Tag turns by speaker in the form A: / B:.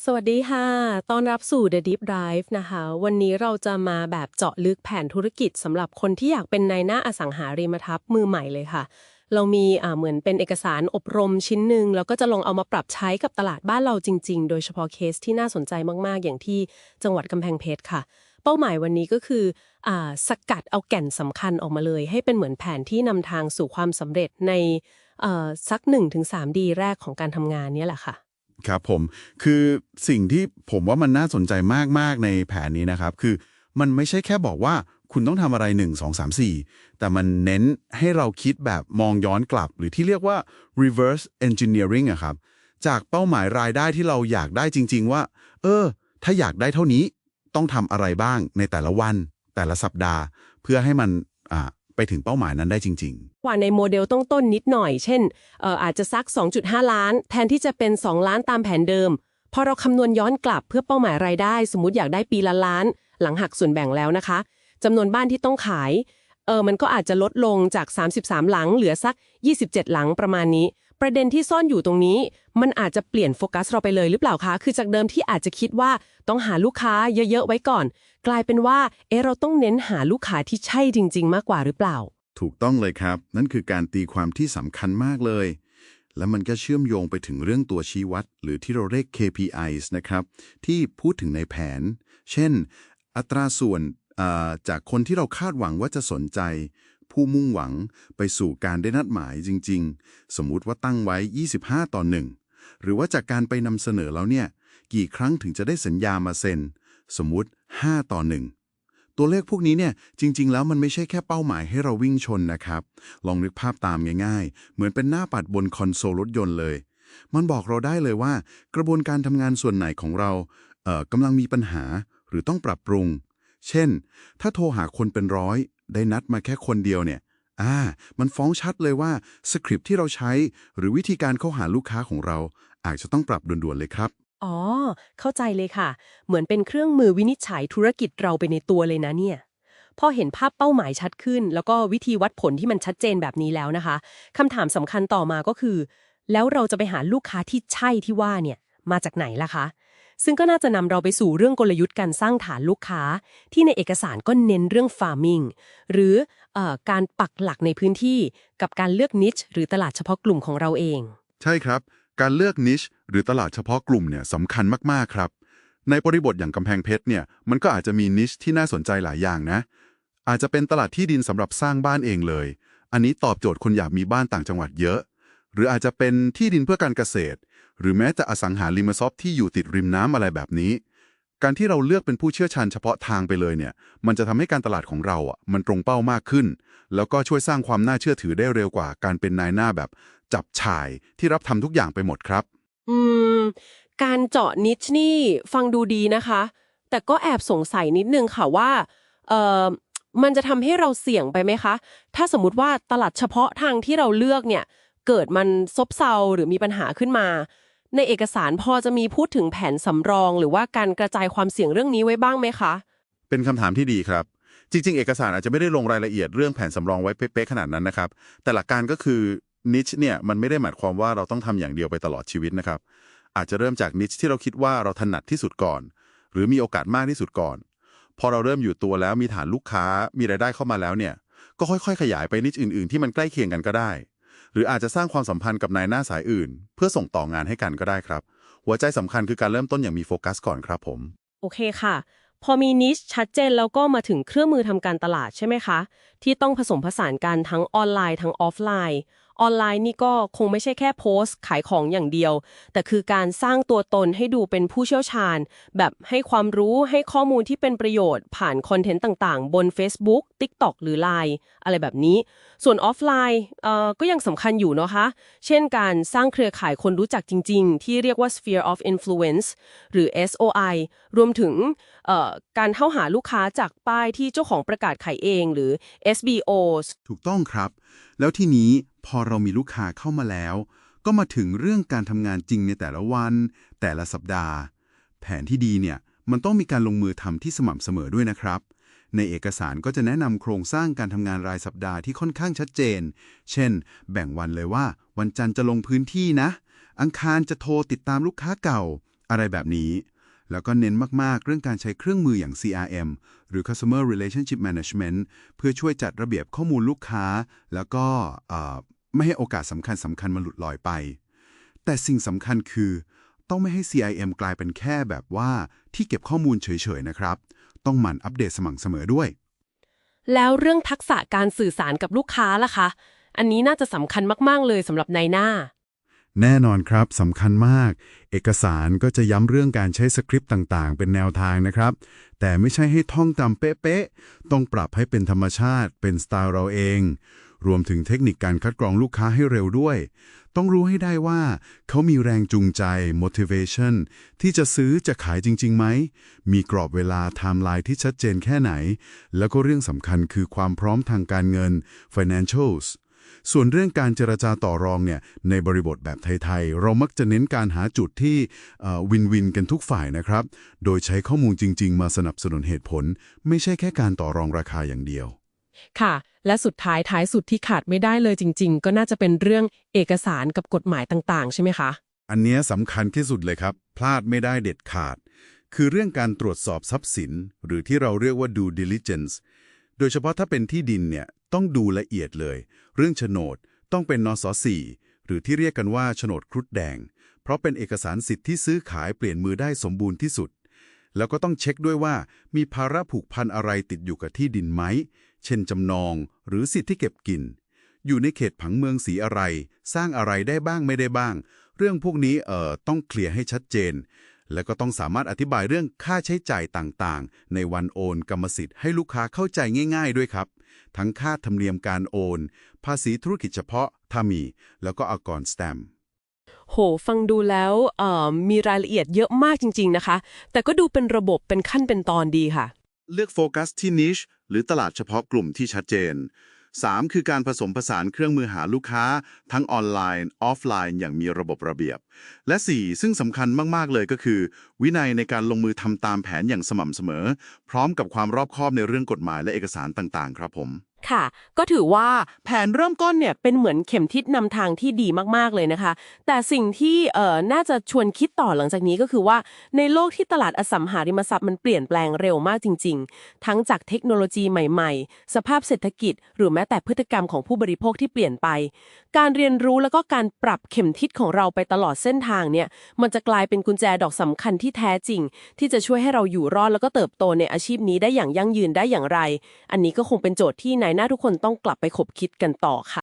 A: สวัสดีค่ะ ต้อนรับสู่ The Deep Dive นะคะ วันนี้เราจะมาแบบเจาะลึกแผนธุรกิจสำหรับคนที่อยากเป็นนายหน้าอสังหาริมทรัพย์มือใหม่เลยค่ะ เรามีเหมือนเป็นเอกสารอบรมชิ้นหนึ่งแล้วก็จะลองเอามาปรับใช้กับตลาดบ้านเราจริง ๆ โดยเฉพาะเคสที่น่าสนใจมาก ๆ อย่างที่จังหวัดกำแพงเพชรค่ะ เป้าหมายวันนี้ก็คืออสกัดเอาแก่นสำคัญออกมาเลย ให้เป็นเหมือนแผนที่นำทางสู่ความสำเร็จในเอ่อสัก 1-3ดีแรกของการทำงานนี้แหละค่ะ
B: ครับผม คือสิ่งที่ผมว่ามันน่าสนใจมาก ๆ ในแผนนี้นะครับ คือมันไม่ใช่แค่บอกว่าคุณต้องทำอะไร 1 2 3 4 แต่มันเน้นให้เราคิดแบบมองย้อนกลับ หรือที่เรียกว่า reverse engineering อะครับ จากเป้าหมายรายได้ที่เราอยากได้จริง ๆ ว่า เออ ถ้าอยากได้เท่านี้ต้องทำอะไรบ้างในแต่ละวัน แต่ละสัปดาห์ เพื่อให้มันอ่า ไปถึงเป้าหมายนั้นได้จริง ๆ
A: กว่าในโมเดลต้องต้นนิดหน่อย เช่นเอ่ออาจจะสัก 2.5 ล้าน แทนที่จะเป็น 2 ล้านตามแผนเดิม พอเราคำนวณย้อนกลับเพื่อเป้าหมายรายได้ สมมติอยากได้ปีละล้าน หลังหักส่วนแบ่งแล้วนะคะจำนวนบ้านที่ต้องขายเออมันก็อาจจะลดลงจาก 33 หลังเหลือสัก 27 หลังประมาณนี้ ประเด็นที่ซ่อนอยู่ตรงนี้ มันอาจจะเปลี่ยนโฟกัสเราไปเลยหรือเปล่าคะ คือจากเดิมที่อาจจะคิดว่าต้องหาลูกค้าเยอะๆไว้ก่อน กลายเป็นว่า เอะเราต้องเน้นหาลูกค้าที่ใช่จริง ๆ มากกว่าหรือเปล่า
C: ถูกต้องเลยครับ นั่นคือการตีความที่สำคัญมากเลย และมันก็เชื่อมโยงไปถึงเรื่องตัวชี้วัด หรือที่เราเรียก KPIs นะครับ ที่พูดถึงในแผน เช่น อัตราส่วนอ่าจากคนที่เราคาดหวังว่าจะสนใจ ผู้มุ่งหวังไปสู่การได้นัดหมายจริง ๆ สมมุติว่าตั้งไว้ 25 ต่อ1หรือว่าจากการไปนำเสนอแล้วเนี่ย กี่ครั้งถึงจะได้สัญญามาเซ็น สมมุติ 5 ต่อ1ตัวเลขพวกนี้เนี่ยจริง ๆ แล้วมันไม่ใช่แค่เป้าหมายให้เราวิ่งชนนะครับ ลองนึกภาพตามง่ายๆ เหมือนเป็นหน้าปัดบนคอนโซลรถยนต์เลย มันบอกเราได้เลยว่า กระบวนการทำงานส่วนไหนของเราเอ่อกำลังมีปัญหาหรือต้องปรับปรุง เช่น ถ้าโทรหาคนเป็นร้อย ได้นัดมาแค่คนเดียวเนี่ย อ่า มันฟ้องชัดเลยว่าสคริปต์ที่เราใช้หรือวิธีการเข้าหาลูกค้าของเรา อาจจะต้องปรับด่วนๆเลยครับ
A: อ๋อ เข้าใจเลยค่ะ เหมือนเป็นเครื่องมือวินิจฉัยธุรกิจเราไปในตัวเลยนะเนี่ย พอเห็นภาพเป้าหมายชัดขึ้น แล้วก็วิธีวัดผลที่มันชัดเจนแบบนี้แล้วนะคะคำถามสำคัญต่อมาก็คือ แล้วเราจะไปหาลูกค้าที่ใช่ที่ว่าเนี่ย มาจากไหนล่ะคะ ซึ่งก็น่าจะนำเราไปสู่เรื่องกลยุทธ์การสร้างฐานลูกค้า ที่ในเอกสารก็เน้นเรื่อง farming หรือเออการปักหลักในพื้นที่ กับการเลือกนิชหรือตลาดเฉพาะกลุ่มของเราเอง
C: ใช่ครับ การเลือกนิชหรือตลาดเฉพาะกลุ่มเนี่ยสำคัญมากๆครับ ในบริบทอย่างกำแพงเพชรเนี่ยมันก็อาจจะมีนิชที่น่าสนใจหลายอย่างนะ อาจจะเป็นตลาดที่ดินสำหรับสร้างบ้านเองเลย อันนี้ตอบโจทย์คนอยากมีบ้านต่างจังหวัดเยอะ หรืออาจจะเป็นที่ดินเพื่อการเกษตร หรือแม้แต่อสังหาริมทรัพย์ที่อยู่ติดริมน้ำอะไรแบบนี้ การที่เราเลือกเป็นผู้เชี่ยวชาญเฉพาะทางไปเลยเนี่ย มันจะทำให้การตลาดของเราอะมันตรงเป้ามากขึ้น แล้วก็ช่วยสร้างความน่าเชื่อถือได้เร็วกว่า การเป็นนายหน้าแบบจับฉ่ายที่รับทำทุกอย่างไปหมดครับ
A: อืม การเจาะนิชนี่ฟังดูดีนะคะ แต่ก็แอบสงสัยนิดนึงค่ะว่า เออมันจะทำให้เราเสี่ยงไปไหมคะ ถ้าสมมติว่าตลาดเฉพาะทางที่เราเลือกเนี่ย เกิดมันซบเซาหรือมีปัญหาขึ้นมา ในเอกสารพอจะมีพูดถึงแผนสำรอง หรือว่าการกระจายความเสี่ยงเรื่องนี้ไว้บ้างไหมคะ
C: เป็นคำถามที่ดีครับ จริง ๆ เอกสารอาจจะไม่ได้ลงรายละเอียดเรื่องแผนสำรองไว้เป๊ะๆขนาดนั้นนะครับ แต่หลักการก็คือนิชเนี่ยมันไม่ได้หมายความว่าเราต้องทำอย่างเดียวไปตลอดชีวิตนะครับ อาจจะเริ่มจากนิชที่เราคิดว่าเราถนัดที่สุดก่อน หรือมีโอกาสมากที่สุดก่อน พอเราเริ่มอยู่ตัวแล้วมีฐานลูกค้ามีรายได้เข้ามาแล้วเนี่ย ก็ค่อยๆ ขยายไปนิชอื่น ๆ ที่มันใกล้เคียงกันก็ได้ หรืออาจจะสร้างความสัมพันธ์กับนายหน้าสายอื่น เพื่อส่งต่องานให้กันก็ได้ครับ หัวใจสำคัญคือการเริ่มต้นอย่างมีโฟกัสก่อนครับผม
A: โอเคค่ะ พอมีนิชชัดเจนแล้วก็มาถึงเครื่องมือทำการตลาดใช่ไหมคะ ที่ต้องผสมผสานกันทั้งออนไลน์ทั้งออฟไลน์ ออนไลน์นี่ก็คงไม่ใช่แค่โพสต์ขายของอย่างเดียว แต่คือการสร้างตัวตนให้ดูเป็นผู้เชี่ยวชาญ แบบให้ความรู้ให้ข้อมูลที่เป็นประโยชน์ผ่านคอนเทนต์ต่างๆ บน Facebook TikTok หรือ Line อะไรแบบนี้ ส่วนออฟไลน์ก็ยังสำคัญอยู่เนาะคะ เช่นการสร้างเครือข่ายคนรู้จักจริง ๆ ที่เรียกว่า sphere of influence หรือ SOI รวมถึงการเข้าหาลูกค้าจากป้ายที่เจ้าของประกาศขายเอง หรือ SBOs
C: ถูกต้องครับแล้วทีนี้พอเรามีลูกค้าเข้ามาแล้ว ก็มาถึงเรื่องการทำงานจริงในแต่ละวัน แต่ละสัปดาห์ แผนที่ดีเนี่ยมันต้องมีการลงมือทำที่สม่ำเสมอด้วยนะครับ ในเอกสารก็จะแนะนำโครงสร้างการทำงานรายสัปดาห์ที่ค่อนข้างชัดเจน เช่น แบ่งวันเลยว่า วันจันทร์จะลงพื้นที่นะ อังคารจะโทรติดตามลูกค้าเก่า อะไรแบบนี้ แล้วก็เน้นมาก ๆ เรื่องการใช้เครื่องมืออย่าง CRM หรือ Customer Relationship Management เพื่อช่วยจัดระเบียบข้อมูลลูกค้า แล้วก็ไม่ให้โอกาสสำคัญสำคัญมาหลุดลอยไป แต่สิ่งสำคัญคือ ต้องไม่ให้ CIM กลายเป็นแค่แบบว่าที่เก็บข้อมูลเฉย ๆ นะครับ ต้องหมั่นอัปเดตสม่ำเสมอด้วย
A: แล้วเรื่องทักษะการสื่อสารกับลูกค้าล่ะคะ อันนี้น่าจะสำคัญมาก ๆ เลยสำหรับนายหน้า
C: แน่นอนครับสำคัญมาก เอกสารก็จะย้ำเรื่องการใช้สคริปต์ต่างๆ เป็นแนวทางนะครับ แต่ไม่ใช่ให้ท่องจำเป๊ะๆ ต้องปรับให้เป็นธรรมชาติ เป็นสไตล์เราเอง รวมถึงเทคนิคการคัดกรองลูกค้าให้เร็วด้วย ต้องรู้ให้ได้ว่า เขามีแรงจูงใจ motivation ที่จะซื้อจะขายจริงๆไหม มีกรอบเวลาไทม์ไลน์ที่ชัดเจนแค่ไหน แล้วก็เรื่องสำคัญคือความพร้อมทางการเงิน financials ส่วนเรื่องการเจรจาต่อรองเนี่ยในบริบทแบบไทยๆ เรามักจะเน้นการหาจุดที่วินวินกันทุกฝ่ายนะครับ โดยใช้ข้อมูลจริง ๆ มาสนับสนุนเหตุผล ไม่ใช่แค่การต่อรองราคาอย่างเดียว
A: ค่ะ และสุดท้ายท้ายสุดที่ขาดไม่ได้เลยจริง ๆ ก็น่าจะเป็นเรื่องเอกสารกับกฎหมายต่างๆ ใช่ไหมคะ
C: อันเนี้ยสำคัญที่สุดเลยครับ พลาดไม่ได้เด็ดขาด คือเรื่องการตรวจสอบทรัพย์สิน หรือที่เราเรียกว่า due diligence โดยเฉพาะถ้าเป็นที่ดินเนี่ย ต้องดูละเอียดเลย เรื่องโฉนดต้องเป็นนสสี่หรือที่เรียกกันว่าโฉนดครุฑแดง เพราะเป็นเอกสารสิทธิ์ที่ซื้อขายเปลี่ยนมือได้สมบูรณ์ที่สุด แล้วก็ต้องเช็คด้วยว่ามีภาระผูกพันอะไรติดอยู่กับที่ดินไหม เช่นจำนอง หรือสิทธิ์ที่เก็บกิน อยู่ในเขตผังเมืองสีอะไร สร้างอะไรได้บ้างไม่ได้บ้าง เรื่องพวกนี้เอ่อต้องเคลียร์ให้ชัดเจน แล้วก็ต้องสามารถอธิบายเรื่องค่าใช้จ่ายต่างๆ ในวันโอนกรรมสิทธิ์ให้ลูกค้าเข้าใจง่าย ๆ ด้วยครับ ทั้งค่าธรรมเนียมการโอน ภาษีธุรกิจเฉพาะถ้ามี แล้วก็อากรสแตมป์
A: โห ฟังดูแล้วเอ่อมีรายละเอียดเยอะมากจริง ๆ นะคะ แต่ก็ดูเป็นระบบเป็นขั้นเป็นตอนดีค่ะ
C: เลือกโฟกัสที่นิชหรือตลาดเฉพาะกลุ่มที่ชัดเจน 3. คือการผสมผสานเครื่องมือหาลูกค้า ทั้งออนไลน์ ออฟไลน์อย่างมีระบบระเบียบ และ 4. ซึ่งสำคัญมาก ๆ เลยก็คือ วินัยในการลงมือทำตามแผนอย่างสม่ำเสมอ พร้อมกับความรอบคอบในเรื่องกฎหมายและเอกสารต่าง ๆ ครับผม
A: ค่ะ ก็ถือว่าแผนเริ่มต้นเนี่ยเป็นเหมือนเข็มทิศนำทางที่ดีมากๆเลยนะคะ แต่สิ่งที่เอ่อน่าจะชวนคิดต่อหลังจากนี้ก็คือว่าในโลกที่ตลาดอสังหาริมทรัพย์มันเปลี่ยนแปลงเร็วมากจริง ๆ ทั้งจากเทคโนโลยีใหม่ ๆ สภาพเศรษฐกิจ หรือแม้แต่พฤติกรรมของผู้บริโภคที่เปลี่ยนไป การเรียนรู้แล้วก็การปรับเข็มทิศของเราไปตลอดเส้นทางเนี่ยมันจะกลายเป็นกุญแจดอกสำคัญที่แท้จริง ที่จะช่วยให้เราอยู่รอดแล้วก็เติบโตในอาชีพนี้ได้อย่างยั่งยืนได้อย่างไร อันนี้ก็คงเป็นโจทย์ที่นายหน้าทุกคนต้องกลับไปขบคิดกันต่อค่ะ